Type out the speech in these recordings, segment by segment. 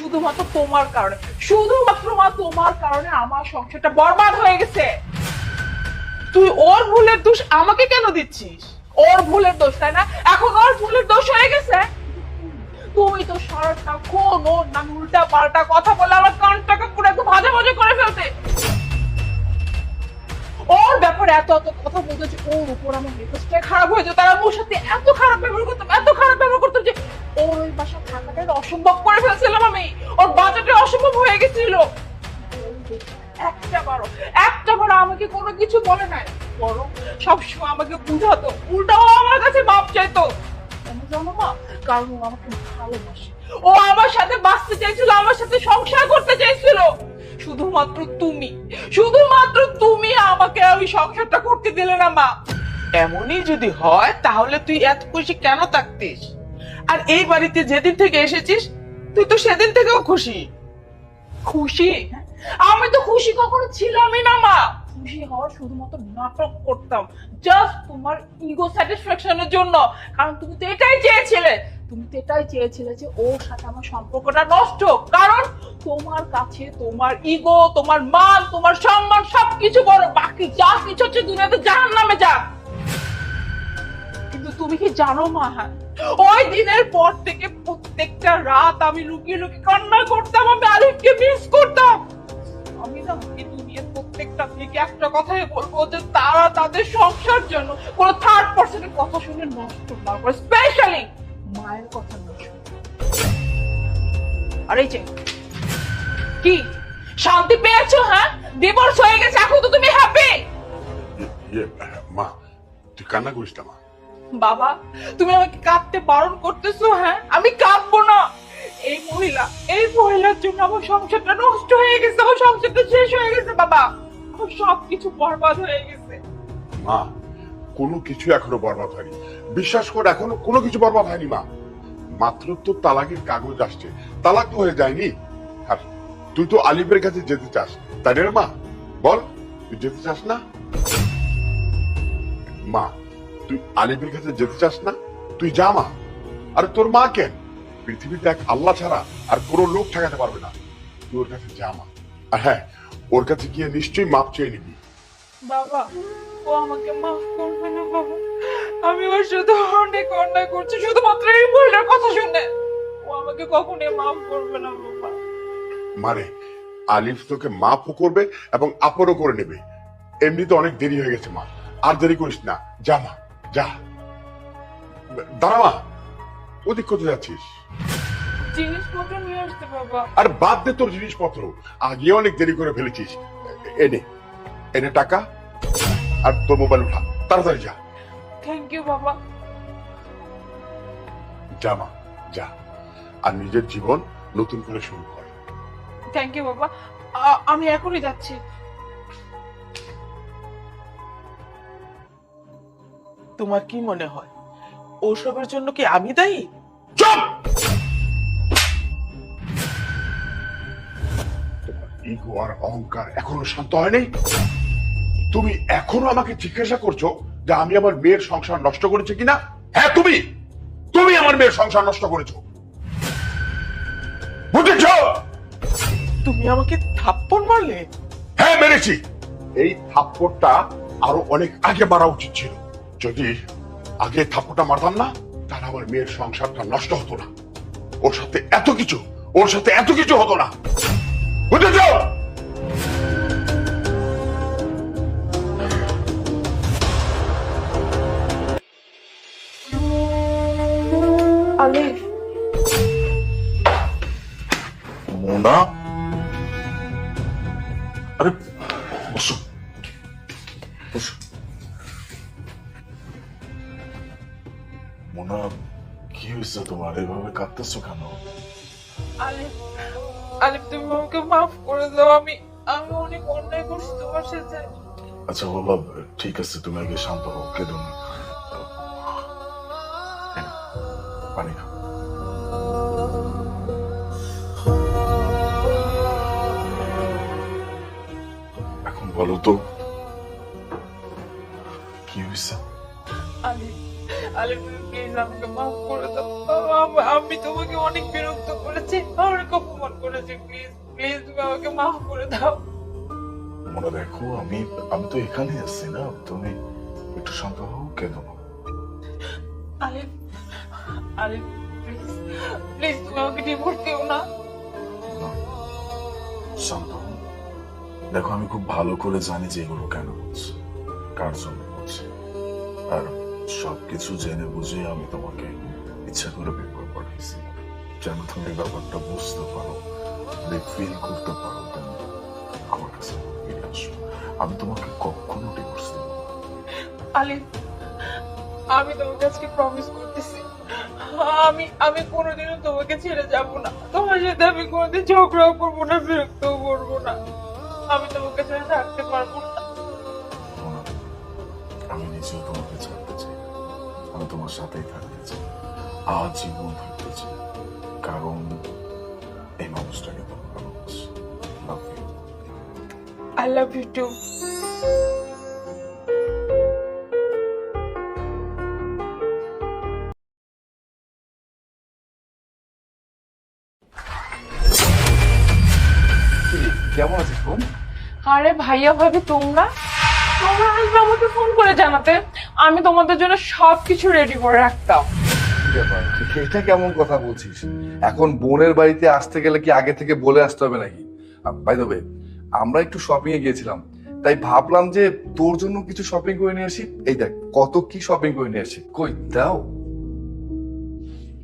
শুধুমাত্র তোমার কারণে, শুধুমাত্র মা তোমার কারণে আমার সংসারটা বরবাদ হয়ে গেছে। তুই ওর ভুলের দোষ আমাকে কেন দিচ্ছিস? ওর ভুলের দোষ, তাই না? এখন ওর ভুলের দোষ হয়ে গেছে। তুমি তো সারাটা কোন ওর নাম উল্টা পাল্টা কথা বলে আমার কানটাকে পুরো একদম ভাজা ভাজা করে ফেলতে। ওর ব্যাপারে এত এত কথা বলতো ওর উপর আমার মেজাজটা খারাপ হয়ে যেত। তারা ওর সাথে এত খারাপ ব্যবহার করতাম, এত খারাপ ব্যবহার করতাম যে ওর ওই বাসা থাকাটা অসম্ভব করে ফেলছিলাম আমি। ওর বাজারটা অসম্ভব হয়ে গেছিল। একটা বারো একটা বারো আমাকে কোনো কিছু বলে নাই। বরং সবসময় আমাকে বুঝাতো উল্টাও আমার কাছে মাপ চাইতো। জানো কারণ আমাকে ভালোবাসে। ও আমার সাথে বাঁচতে চাইছিল, আমার সাথে সংসার করতে চাইছিল। শুধুমাত্র তুমি শুধুমাত্র তুমি আমাকে ওই সংসারটা করতে দিলে না মা। এমনই যদি হয়, তাহলে তুই এত খুশি কেন থাকতিস? আর এই বাড়িতে যেদিন থেকে এসেছিস, তুই তো সেদিন থেকেও খুশি। খুশি? আমি তো খুশি কখনো ছিলামই না, মা। খুশি হওয়ার শুধুমাত্র নাটক করতাম জাস্ট তোমার ইগো স্যাটিসফ্যাকশনের জন্য। কারণ তুমি তো এটাই চেয়েছিলে। তুমি তো এটাই চেয়েছিলে যে ওর সাথে আমার সম্পর্কটা নষ্ট। কারণ তোমার কাছে তোমার ইগো তোমার মান, তোমার সম্মান সবকিছু বড়। বাকি যা কিছু হচ্ছে দুনিয়াতে জাহান নামে যাক। তুমি কি জানো, মা? ওই দিনের পর থেকে প্রত্যেকটা রাত আমি লুকিয়ে লুকিয়ে কান্না করতাম, আমি আলিফকে মিস করতাম। আমি না এই দুনিয়ার প্রত্যেকটা থেকে একটা কথাই বলব যে তারা তাদের সংসার জন্য কোনো থার্ড পার্সনের কথা শুনে নষ্ট না করে স্পেশালি মায়ের কথা না শুনে। যে, কি? শান্তি পেয়েছ হ্যাঁ? ডিভোর্স হয়ে গেছে, এখন তো তুমি হ্যাপি মা, তুই কান্না করিস না, মা। বাবা, তুমি আমাকে কাঁদতে বারণ করতেছো হ্যাঁ? আমি কাঁদবো না। এই মহিলা, এই মহিলার জন্য আমার সংসারটা নষ্ট হয়ে গেছে, আমার সংসারটা শেষ হয়ে গেছে, বাবা। আমার সবকিছু বরবাদ হয়ে গেছে। মা, কোনো কিছু এখনও বরবাদ হয়নি। বিশ্বাস কর, এখনও কোনো কিছু বরবাদ হয়নি, মা। মাত্র তো তালাকের কাগজ আসছে। তালাক তো হয়ে যায়নি। আর তুই তো আলিফের কাছে যেতে চাস, তাই না মা? বল, তুই যেতে চাস না? মা তুই আলিফের কাছে যেতে চাস না? তুই যা মা। আর তোর মা কেন? পৃথিবীতে এক আল্লাহ ছাড়া আর কোনো লোক ঠেকাতে পারবে না। তুই ওর কাছে যা মা। আর হ্যাঁ ওর কাছে গিয়ে নিশ্চয়ই মাপ চেয়ে নিবি। বাবা ও আমাকে মাফ করবে না বাবা। আমি ওর সাথে অনেক অন্যায় করছি শুধুমাত্র এই মহিলার কথা শুনে। ও আমাকে কখনোই মাফ করবে না বাবা। মানে আলিফ তোকে মাফও করবে এবং আপনও করে নেবে। এমনিতে অনেক দেরি হয়ে গেছে মা। আর দেরি করিস না। জামা যা। দাঁড়া মা ওদিক কোথায় যাচ্ছিস? জিনিসপত্র নিয়ে আসতে বাবা। আর বাদ দে তোর জিনিসপত্র আগে অনেক দেরি করে ফেলেছিস। এনে এনে টাকা আর তোর মোবাইল উঠা তাড়াতাড়ি যা। থ্যাংক ইউ বাবা। যা মা যা। আর নিজের জীবন নতুন করে শুরু কর। থ্যাংক ইউ বাবা। আমি এখনই যাচ্ছি। তোমার কি মনে হয়? ওসবের জন্য কি আমি দায়ী? চুপ! ইগো আর অহংকার এখনও শান্ত হয়নি তুমি এখনও আমাকে জিজ্ঞাসা করছ যে আমি আমার মেয়ের সংসার নষ্ট করেছি কিনা? হ্যাঁ তুমি! তুমি আমার মেয়ের সংসার নষ্ট করেছ! বুঝেছ? তুমি আমাকে থাপ্পড় মারলে? হ্যাঁ মেরেছি! এই থাপ্পড়টা আরও অনেক আগে মারা উচিত ছিল। যদি আগে থাপ্পড়টা মারতাম না তাহলে আমার মেয়ের সংসারটা নষ্ট হতো না। ওর সাথে এত কিছু ওর সাথে এত কিছু হতো না। বুঝেছ? আলিফ মোনা? আরে বসো। বসো। কি তোমার এভাবে কাঁদতেছো কেন আলিফ আলিফ তুমি আমাকে মাফ করে দাও। আমি আমি অনেক অন্যায় করছি তোমার সাথে। আচ্ছা বাবা ঠিক আছে তুমি আগে শান্ত হও কেঁদো না পানি খাও। এখন বলো তো আম- তোমাকে অনেক বিরক্ত করেছি। অনেক অপমান করেছি প্লিজ প্লিজ তুমি আমাকে মাফ করে দাও। মনে দেখো আমি আমি তো এখানে আছি না। তুমি একটু শান্ত হও কেন আলিফ আলিফ প্লিজ প্লিজ তুমি আমাকে ডিভোর্স দিও না। শান্ত দেখো আমি খুব ভালো করে জানি যে এগুলো কেন হচ্ছে কার জন্য হচ্ছে। আর সবকিছু জেনে বুঝে আমি তোমাকে ইচ্ছা করে পাঠাইছি যেন তুমি ব্যাপারটা বুঝতে পারো ফিল করতে পারো তুমি আমার কাছে ফিরে আসো। আমি তোমাকে কখনো ডিভোর্স দেবো না। আলিফ আমি তোমাকে আজকে প্রমিস করতেছি। আমি আমি কোনোদিনও তোমাকে ছেড়ে যাব না। তোমার সাথে আমি কোনোদিন ঝগড়াও করব না বিরক্তও করব না। আমি তোমাকে ছেড়ে থাকতে পারব না। আমি নিজেও তোমাকে ছাড়তে চাই আমি তোমার সাথেই থাকতে চাই। আজীবন থাকতে চাই। কারণ এই মানুষটাকে তোমার ভালোবাসি। Love you I love you too কেমন আছিস বোন? আরে ভাইয়া ভাবি তোমরা? তোমরা আসবে আমাকে ফোন করে জানাতে। আমি তোমাদের জন্য সবকিছু রেডি করে রাখতাম। কেমন কথা বলছিস? এখন বোনের বাড়িতে আসতে গেলে কি আগে থেকে বলে আসতে হবে নাকি? বাই আমরা একটু শপিং এ গিয়েছিলাম। তাই ভাবলাম যে তোর জন্য কিছু শপিং করে নিয়ে আসি। এই দেখ, কত কি শপিং করে নিয়ে আসি। কই, দাও।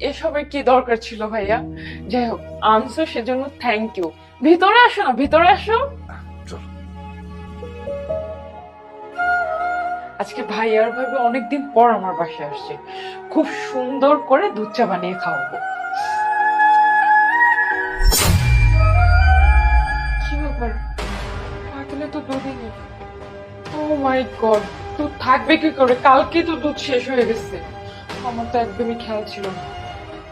এসবের কি দরকার ছিল ভাইয়া? যাই হোক, আনছো সেজন্য থ্যাংক ইউ ভিতরে আসো না, ভিতরে আসো। আজকে ভাইয়ার ভাবে অনেকদিন পর আমার বাসায় আসছে। খুব সুন্দর করে দুধ চা বানিয়ে খাওয়াবো। কি ব্যাপার? তো দুধই নেই ও মাই গড দুধ থাকবে কি করে? কালকে তো দুধ শেষ হয়ে গেছে। আমার তো একদমই খেয়াল ছিল না।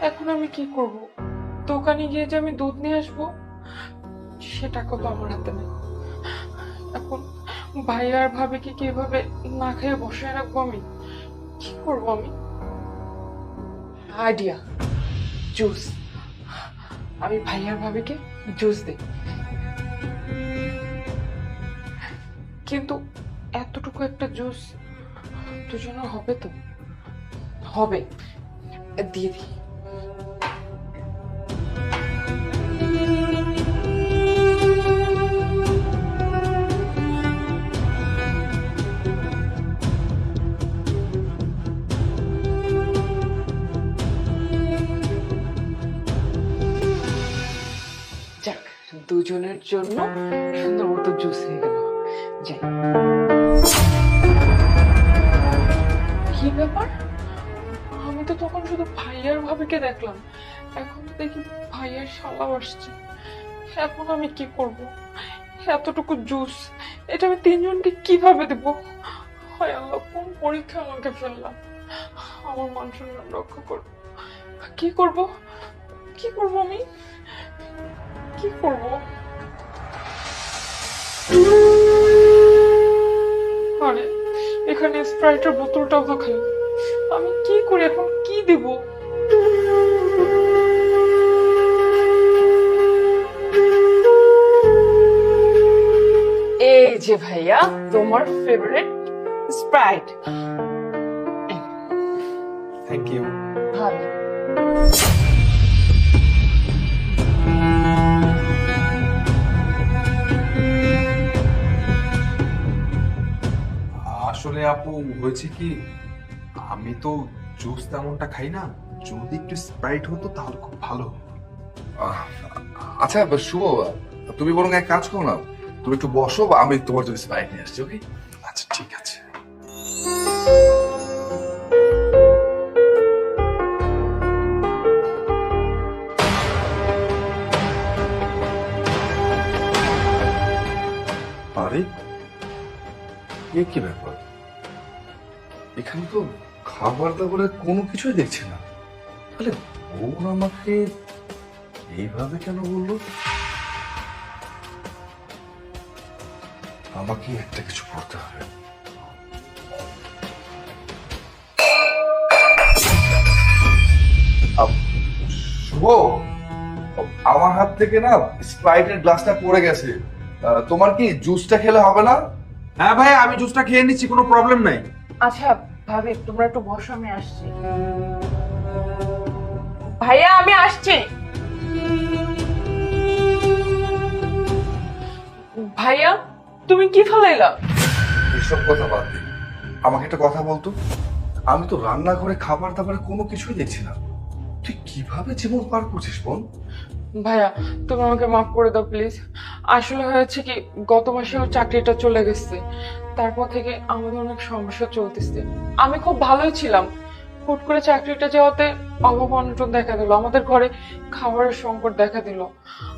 এখন আমি কি করব? দোকানে গিয়ে যে আমি দুধ নিয়ে আসব সে টাকা আমার হাতে নেই। এখন ভাই আর ভাবে কি কীভাবে না খেয়ে বসে রাখব আমি? কি করব আমি? আইডিয়া। জুস। আমি ভাইয়ার ভাবিকে জুস দিই। কিন্তু এতটুকু একটা জুস দুজনের হবে তো? হবে। দিয়ে দিই দুজনের জন্য সুন্দর মতো জুস হয়ে গেল। যাই। কি ব্যাপার? আমি তো তখন শুধু ভাইয়ার ভাবিকে দেখলাম। এখন তো দেখি ভাইয়ার শালাও আসছে। এখন আমি কি করব? এতটুকু জুস, এটা আমি তিনজনকে কীভাবে দেব? হয় আল্লাহ, কোন পরীক্ষা আমাকে ফেললাম? আমার মান সম্মান রক্ষা করব। কি করব? কি করব আমি? কি করব আরে এখানে স্প্রাইটের বোতলটাও তো খাই আমি কি করি এখন কি দেব? এই যে ভাইয়া তোমার ফেভারিট স্প্রাইট থ্যাংক ইউ আসলে আপু হয়েছে কি? আমি তো জুস তেমনটা খাই না। যদি একটু স্প্রাইট হতো তাহলে খুব ভালো আহ, আচ্ছা শুভ তুমি বরং এক কাজ করো না। তুমি একটু বসো আমি তোমার জন্য স্প্রাইট নিয়ে আসছি ওকে? আচ্ছা ঠিক আছে। আরে এ কি ব্যাপার? এখানে তো খাবার দাবারের কোনো কিছুই দেখছি না। তাহলে বোন আমাকে এইভাবে কেন বলল? আমাকে একটা কিছু করতে হবে। শুভ আমার হাত থেকে না স্প্রাইটের গ্লাসটা পড়ে গেছে। তোমার কি জুসটা খেলে হবে না? হ্যাঁ ভাই আমি জুসটা খেয়ে নিচ্ছি কোনো প্রবলেম নাই। আচ্ছা ভাবি তোমরা একটু বসো আমি আসছি। ভাইয়া আমি আসছি। ভাইয়া তুমি কি ফেলাইলা? এসব কথা বাদ দিই আমাকে একটা কথা বলতো? আমি তো রান্নাঘরে খাবার দাবার কোনো কিছুই দেখছি না। তুই কীভাবে জীবন পার করছিস বোন? ভাইয়া তুমি আমাকে মাফ করে দাও প্লিজ। আসলে হয়েছে কি গত মাসে ওর চাকরিটা চলে গেছে। তারপর থেকে আমাদের অনেক সমস্যা চলতেছে। আমি খুব ভালোই ছিলাম। হুট করে চাকরিটা যাওয়াতে অভাব অনটন দেখা দিল। আমাদের ঘরে খাবারের সংকট দেখা দিল।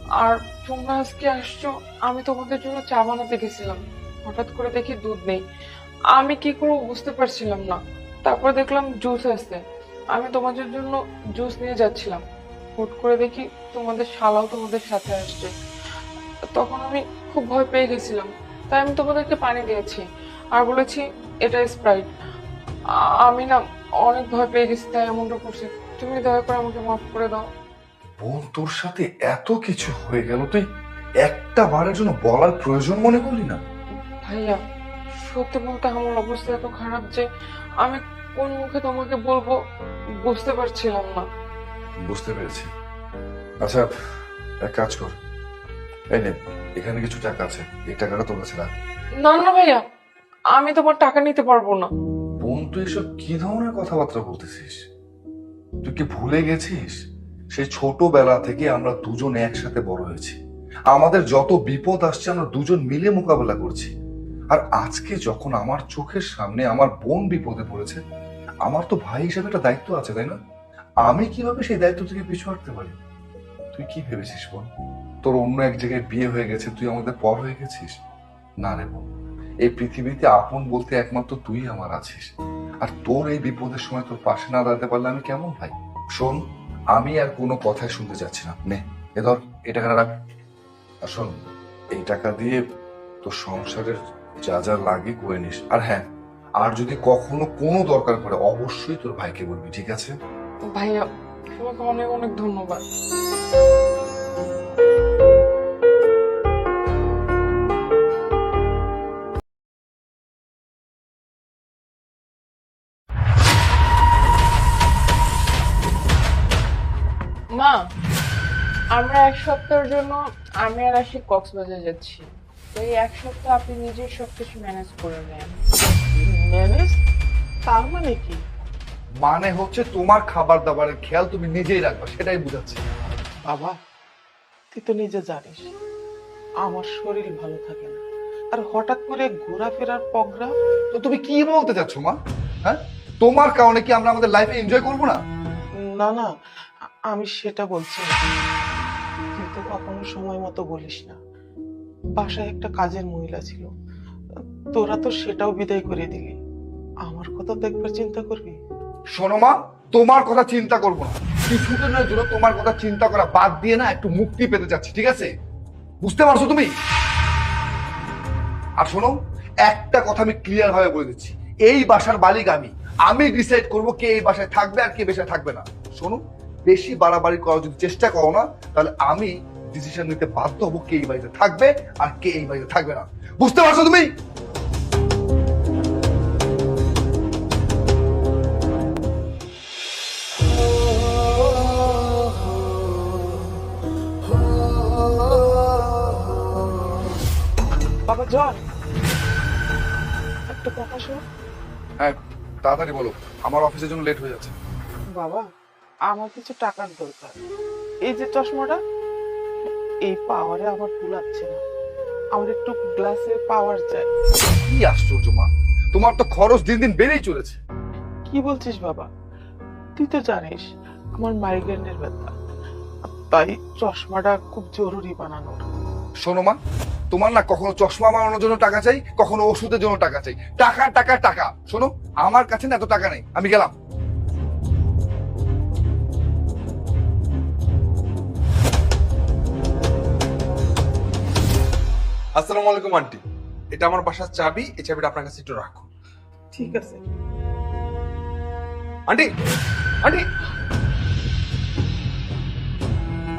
আর তোমরা আজকে আসছো, আমি তোমাদের জন্য চা বানাতে গেছিলাম। হঠাৎ করে দেখি দুধ নেই। আমি কি করব বুঝতে পারছিলাম না। তারপর দেখলাম জুস আছে। আমি তোমাদের জন্য জুস নিয়ে যাচ্ছিলাম। হুট করে দেখি তোমাদের শালাও তোমাদের সাথে আসছে। তখন আমি খুব ভয় পেয়ে গেছিলাম। তাই আমি তোমাদেরকে পানি দিয়েছি। আর বলেছি এটা স্প্রাইট আমি না অনেক ভয় পেয়ে গেছি তাই এমনটা করছি। তুমি দয়া করে আমাকে মাফ করে দাও। বোন তোর সাথে এত কিছু হয়ে গেল তুই একটা বারের জন্য বলার প্রয়োজন মনে করলি না? ভাইয়া সত্যি বলতে আমার অবস্থা এত খারাপ যে আমি কোন মুখে তোমাকে বলব বুঝতে পারছিলাম না। বুঝতে পেরেছি। আচ্ছা এক কাজ কর। এই নে এখানে কিছু টাকা আছে। এই টাকাটা তোর কাছে রাখ। না না ভাইয়া আমি তোমার টাকা নিতে পারব না। বোন তুই এসব কি ধরনের কথাবার্তা বলতেছিস? তুই কি ভুলে গেছিস? সেই ছোটবেলা থেকে আমরা দুজন একসাথে বড় হয়েছি। আমাদের যত বিপদ আসছে আমরা দুজন মিলে মোকাবেলা করছি। আর আজকে যখন আমার চোখের সামনে আমার বোন বিপদে পড়েছে আমার তো ভাই হিসেবে একটা দায়িত্ব আছে তাই না? আমি কীভাবে সেই দায়িত্ব থেকে পিছু হাঁটতে পারি? তুই কি ভেবেছিস বোন? তোর অন্য এক জায়গায় বিয়ে হয়ে গেছে, তুই আমাদের পর হয়ে গেছিস? না রে বোন এই পৃথিবীতে আপন বলতে একমাত্র তুই আমার আছিস। আর তোর এই বিপদের সময় তোর পাশে না দাঁড়াতে পারলে আমি কেমন ভাই? শোন, আমি আর কোনো কথাই শুনতে চাচ্ছি না। নে, এ ধর, এই টাকাটা রাখ। আর শোন, এই টাকা দিয়ে তোর সংসারের যা যা লাগে করে নিস। আর হ্যাঁ আর যদি কখনো কোনো দরকার পড়ে, অবশ্যই তোর ভাইকে বলবি, ঠিক আছে? ভাইয়া, তোমাকে অনেক অনেক ধন্যবাদ। আমরা এক সপ্তাহের জন্য আমি আর আসি কক্সবাজার যাচ্ছি। তো এই এক সপ্তাহ আপনি নিজেই সবকিছু ম্যানেজ করে নেন। ম্যানেজ তার মানে কি? মানে হচ্ছে তোমার খাবার দাবারের খেয়াল তুমি নিজেই রাখবা সেটাই বুঝাচ্ছি। বাবা তুই তো নিজে জানিস আমার শরীর ভালো থাকে না। আর হঠাৎ করে ঘোরাফেরার প্রোগ্রাম? তো তুমি কি বলতে চাচ্ছ মা? হ্যাঁ? তোমার কারণে কি আমরা আমাদের লাইফে এনজয় করব না? না না আমি সেটা বলছি না। কখনো সময় মতো বলিস না। বাসায় একটা কাজের মহিলা ছিল। তোরা তো সেটাও বিদায় করে দিলি। আমার কথা একবার চিন্তা করবি? শোনো মা, তোমার কথা চিন্তা করব না। জন্য তোমার কথা চিন্তা করা বাদ দিয়ে না একটু মুক্তি পেতে চাচ্ছি, ঠিক আছে? বুঝতে পারছ তুমি? আর শোনো, একটা কথা আমি ক্লিয়ার ভাবে বলে দিচ্ছি। এই বাসার মালিক আমি। আমি ডিসাইড করব কে এই বাসায় থাকবে আর কে বাসায় থাকবে না। শোনো, বেশি বাড়াবাড়ি করার যদি চেষ্টা করো না, তাহলে আমি ডিসিশন নিতে বাধ্য হব কে এই বাড়িতে থাকবে আর কে এই বাড়িতে থাকবে না। বুঝতে পারছ তুমি? বাবা জন একটা কথা শোন। হ্যাঁ তাড়াতাড়ি বলো। আমার অফিসের জন্য লেট হয়ে যাচ্ছে। বাবা আমার কিছু টাকার দরকার। এই যে চশমাটা এই পাওয়ারে আমার কুলাচ্ছে না। আমার একটু গ্লাসে পাওয়ার চাই। কি আশ্চর্য মা! তোমার তো খরচ দিন দিন বেড়েই চলেছে। কি বলছিস বাবা? তুই তো জানিস আমার মাইগ্রেনের ব্যথা। তাই চশমাটা খুব জরুরি বানানোর। শোনো মা তোমার না কখনো চশমা বানানোর জন্য টাকা চাই কখনো ওষুধের জন্য টাকা চাই। টাকা টাকা টাকা। শোনো আমার কাছে না এত টাকা নেই। আমি গেলাম। আসসালামু আলাইকুম আন্টি। এটা আমার বাসার চাবি এই চাবিটা আপনার কাছে একটু রাখো ঠিক আছে। Aunty aunty.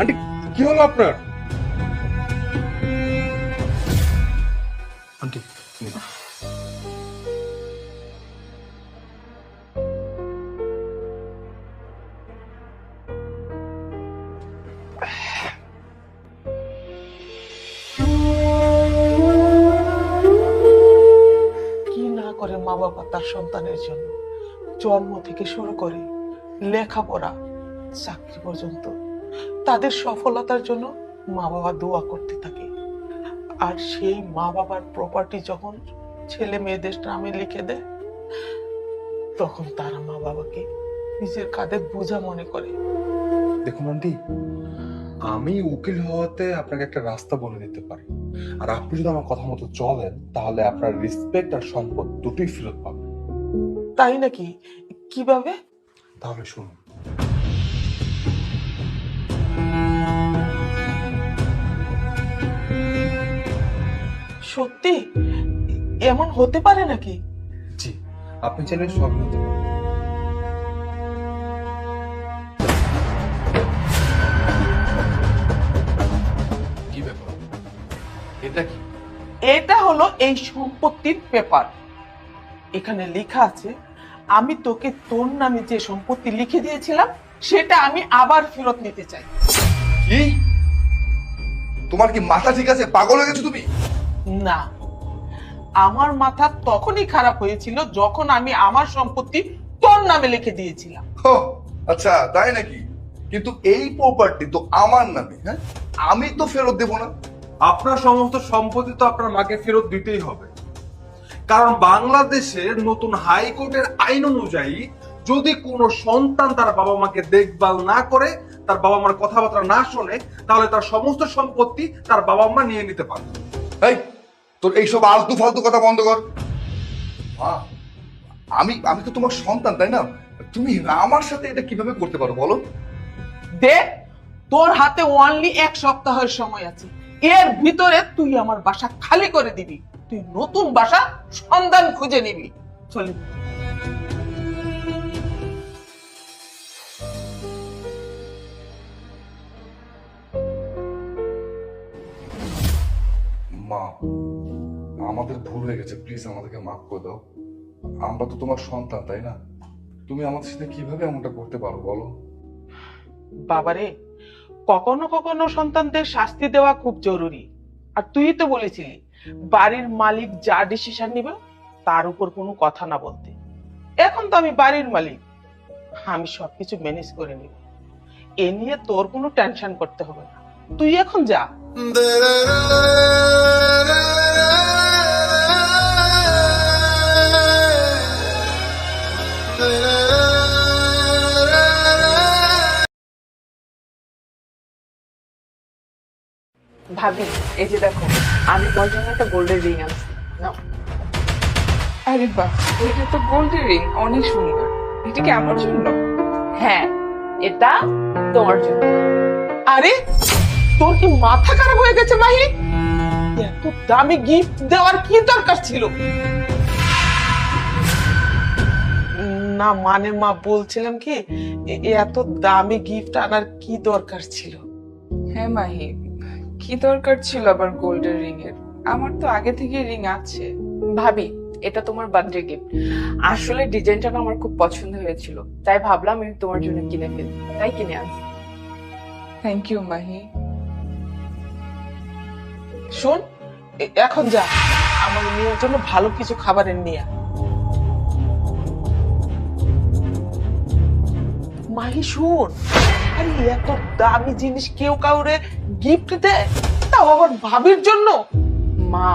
আন্টি কি হলো আপনার? সন্তানের জন্য। জন্ম থেকে শুরু করে লেখাপড়া চাকরি পর্যন্ত তাদের সফলতার জন্য মা বাবা দোয়া করতে থাকে। আর সেই মা বাবার প্রপার্টি যখন ছেলে মেয়েদের নামে লিখে দেয়, তখন তারা মা বাবাকে নিজের কাঁধে বোঝা মনে করে। দেখুন আন্টি, আমি উকিল হওয়াতে আপনাকে একটা রাস্তা বলে দিতে পারি। আর আপনি যদি আমার কথা মতো চলেন, তাহলে আপনার রেসপেক্ট আর সম্পদ দুটোই ফেরত পাবেন। তাই নাকি? কীভাবে? তাহলে শুনুন। সত্যি? এমন হতে পারে নাকি? জি আপনি চাইলে সব নিতে পারেন। কি ব্যাপার? এটা কি? এটা হলো এই সম্পত্তির পেপার। এখানে লেখা আছে আমি তোকে তোর নামে যে সম্পত্তি লিখে দিয়েছিলাম সেটা আমি আবার ফেরত নিতে চাই। কি? তোমার কি মাথা ঠিক আছে? পাগল হয়ে গেছো তুমি? না। আমার মাথা তখনই খারাপ হয়েছিল যখন আমি আমার সম্পত্তি তোর নামে লিখে দিয়েছিলাম। আচ্ছা তাই নাকি? কিন্তু এই প্রপার্টি তো আমার নামে হ্যাঁ? আমি তো ফেরত দেবো না। আপনার সমস্ত সম্পত্তি তো আপনার মাকে ফেরত দিতেই হবে। কারণ বাংলাদেশের নতুন হাইকোর্টের আইন অনুযায়ী যদি কোনো সন্তান তার বাবা মাকে দেখভাল না করে তার বাবা মার কথাবার্তা না শোনে তাহলে তার সমস্ত সম্পত্তি তার বাবা মা নিয়ে নিতে পারবে এই তোর এইসব আলতু ফালতু কথা বন্ধ কর। আমি আমি তো তোমার সন্তান তাই না? তুমি আমার সাথে এটা কীভাবে করতে পারো বলো? দেখ তোর হাতে ওনলি এক সপ্তাহের সময় আছে। এর ভিতরে তুই আমার বাসা খালি করে দিবি। তুই নতুন বাসা সন্ধান খুঁজে নিবি। চলি। মা আমাদের ভুল হয়ে গেছে। প্লিজ আমাদেরকে মাফ করে দাও। আমরা তো তোমার সন্তান তাই না? তুমি আমাদের সাথে কীভাবে এমনটা করতে পারো বলো? বাবারে কখনো কখনো সন্তানদের শাস্তি দেওয়া খুব জরুরি। আর তুই তো বলেছিলি বাড়ির মালিক যা ডিসিশন নিবে, তার উপর কোনো কথা না বলতে। এখন তো আমি বাড়ির মালিক, আমি সবকিছু ম্যানেজ করে নিব। এ নিয়ে তোর কোনো টেনশন করতে হবে না। তুই এখন যা। ভাবি এই যে দেখো আমি তোমার জন্য একটা গোল্ডের রিং আনছি। নাও। আরে বাহ এটা তো গোল্ডের রিং অনেক সুন্দর। এটা কি আমার জন্য? হ্যাঁ এটা তোমার জন্য। আরে তোর কি মাথা খারাপ হয়ে গেছে মাহি? এত দামি গিফট দেওয়ার কি দরকার ছিল? না মানে মা বলছিলাম কি এত দামি গিফট আনার কি দরকার ছিল? হ্যাঁ মাহি কি দরকার ছিল আবার গোল্ডের রিং এর আমার তো আগে থেকে রিং আছে। ভাবি এটা তোমার বার্থডে গিফট। আসলে ডিজাইনটা আমার খুব পছন্দ হয়েছিল। তাই ভাবলাম আমি তোমার জন্য কিনে ফেলি। তাই কিনে আনছি। Thank you Mahi. শোন এখন যা। আমার মেয়ের জন্য ভালো কিছু খাবারের নিয়ে মাহি শোন। আরে এত দামি জিনিস কেউ কাউরে গিফট দেয়? তাও আবার ভাবির জন্য? মা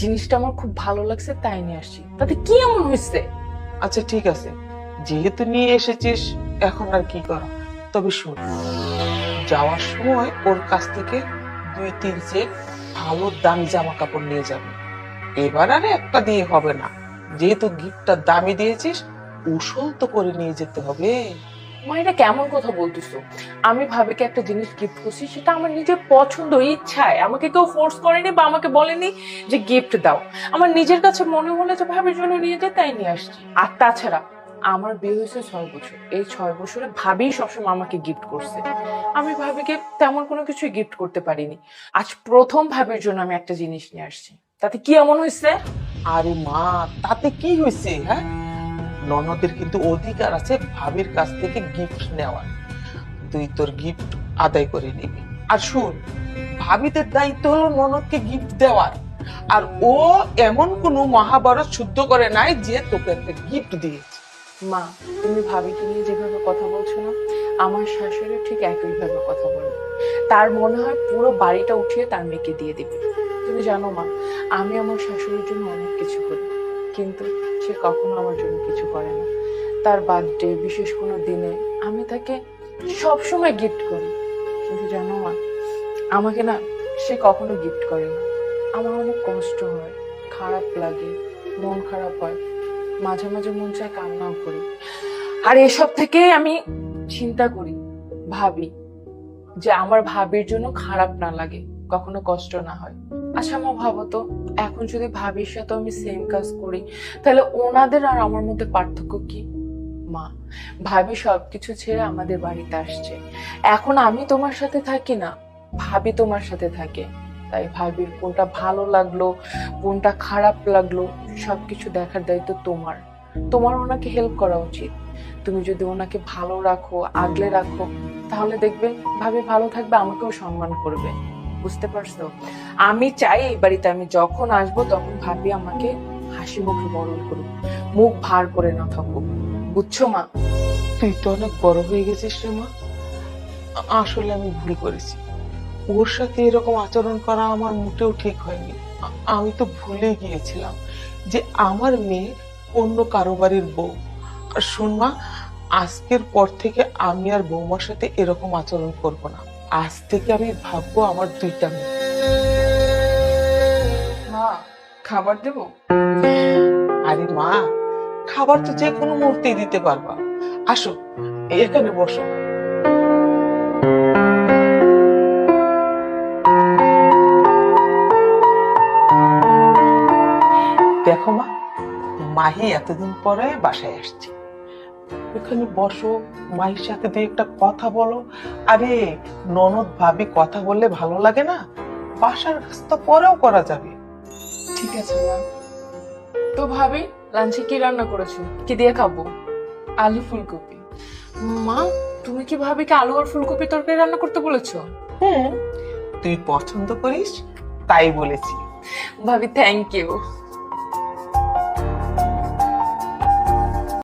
জিনিসটা আমার খুব ভালো লাগছে তাই নিয়ে আসছি। তাতে কি এমন হয়েছে? আচ্ছা ঠিক আছে। যেহেতু নিয়ে এসেছিস এখন আর কি করা? তবে শোন যাওয়ার সময় ওর কাছ থেকে দুই তিন সেট ভালো দামি জামা কাপড় নিয়ে যাবে। এবার আর একটা দিয়ে হবে না। যেহেতু গিফটটা দামি দিয়েছিস উসল তো করে নিয়ে যেতে হবে। মা, এটা কেমন কথা বলতেছো? আমি ভাবিকে একটা জিনিস গিফট করছি, সেটা আমার নিজের পছন্দ, ইচ্ছায়। আমাকে কেউ ফোর্স করেনি বা আমাকে বলেনি যে গিফট দাও। আমার নিজের কাছে মনে হলে যে ভাবির জন্য নিয়ে যেতে তাই নিয়ে আসছি। আর তাছাড়া, আমার বিয়ে হয়েছে ছয় বছর। এই ছয় বছরে ভাবি সবসময় আমাকে গিফট করছে। আমি ভাবিকে তেমন কোনো কিছুই গিফট করতে পারিনি। আজ প্রথম ভাবির জন্য আমি একটা জিনিস নিয়ে আসছি। তাতে কি এমন হয়েছে আরে মা, তাতে কি হয়েছে হ্যাঁ? ননদের কিন্তু অধিকার আছে ভাবির কাছ থেকে গিফট নেওয়ার। তুই তোর গিফট আদায় করে নিবি। আর শুন, ভাবিদের দায়িত্ব হলো ননদকে গিফট দেওয়ার। আর ও এমন কোনো মহাভারত শুদ্ধ করে নাই যে তোকে একটা গিফট দিয়েছে। মা, তুমি ভাবিকে নিয়ে যেভাবে কথা বলছো না, আমার শাশুড়ি ঠিক একইভাবে কথা বলে তার মনে হয় পুরো বাড়িটা উঠিয়ে তার মেয়েকে দিয়ে দিবে। তুমি জানো মা, আমি আমার শাশুড়ির জন্য অনেক কিছু করি। কিন্তু সে কখনো আমার জন্য কিছু করে না। তার বার্থডে, বিশেষ কোনো দিনে আমি তাকে সবসময় গিফট করি। কিন্তু জানো মা, আমাকে না সে কখনো গিফট করে না। আমার অনেক কষ্ট হয়, খারাপ লাগে, মন খারাপ হয়। মাঝে মাঝে মন চায় কান্নাও করি। আর এসব থেকে আমি চিন্তা করি, ভাবি যে আমার ভাবির জন্য খারাপ না লাগে। কখনো কষ্ট না হয়। আচ্ছা মা ভাবো তো, এখন যদি ভাবির সাথে আমি সেম কাজ করি, তাহলে ওনাদের আর আমার মধ্যে পার্থক্য কি? মা, ভাবি সবকিছু ছেড়ে আমাদের বাড়িতে আসছে। এখন আমি তোমার সাথে থাকি না, ভাবি তোমার সাথে থাকে। তাই ভাবির কোনটা ভালো লাগল, কোনটা খারাপ লাগল, সবকিছু দেখার দায়িত্ব তোমার। তোমার ওনাকে হেল্প করা উচিত। তুমি যদি ওনাকে ভালো রাখো, আগলে রাখো, তাহলে দেখবে ভাবে ভালো থাকবে, আমাকেও সম্মান করবে। বুঝতে পারছ? আমি চাই এই বাড়িতে আমি যখন আসব তখন ভাবি আমাকে হাসি মুখে বরণ করুক, মুখ ভার করে না থাকুক। বুঝছ মা? তুই তো অনেক বড় হয়ে গেছিস রে মা। আসলে আমি ভুল করেছি। ওর সাথে এরকম আচরণ করা আমার মোটেও ঠিক হয়নি। আমি তো ভুলে গিয়েছিলাম যে আমার মেয়ে অন্য কারও বাড়ির বউ। আর শোন মা, আজকের পর থেকে আমি আর বৌমার সাথে এরকম আচরণ করব না। আজ থেকে আমি ভাববো আমার দুইটা মেয়ে। মা খাবার দেবো? আরে মা খাবার তো যে কোনো মুহূর্তেই দিতে পারবা। আসো এখানে বসো। দেখো মা মাহি এতদিন পরে বাসায় আসছে। এখানে বসো মাহির সাথে দিয়ে একটা কথা বলো। আরে ননদ ভাবি কথা বললে ভালো লাগে না? বাসার কাজ তো পরেও করা যাবে। ঠিক আছে মা। তো ভাবি লাঞ্চে কি রান্না করেছ? কি দিয়ে খাব? আলু ফুলকপি। মা তুমি কি ভাবিকে আলু আর ফুলকপি তরকারি রান্না করতে বলেছ? হ্যাঁ তুই পছন্দ করিস তাই বলেছি। ভাবি থ্যাংক ইউ